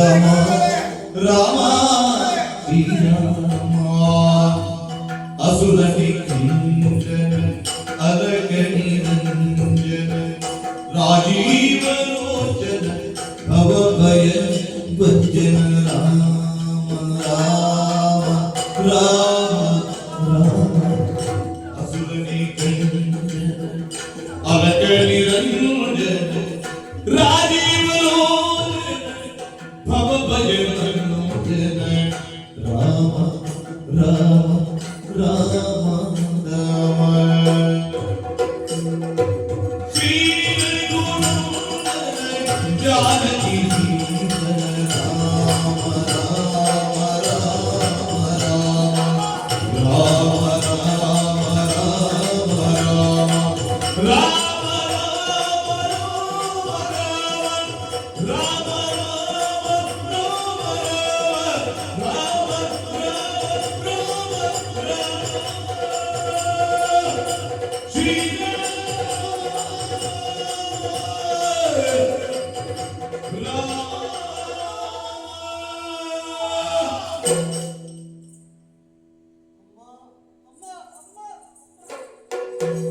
ராமா ராமா ஸ்ரீராமா அசுரனை கஞ்சன அழகனி ரஞ்சன ராஜீவலோச்சன பவபய வஞ்சன Love. 엄마 엄마 엄마 엄마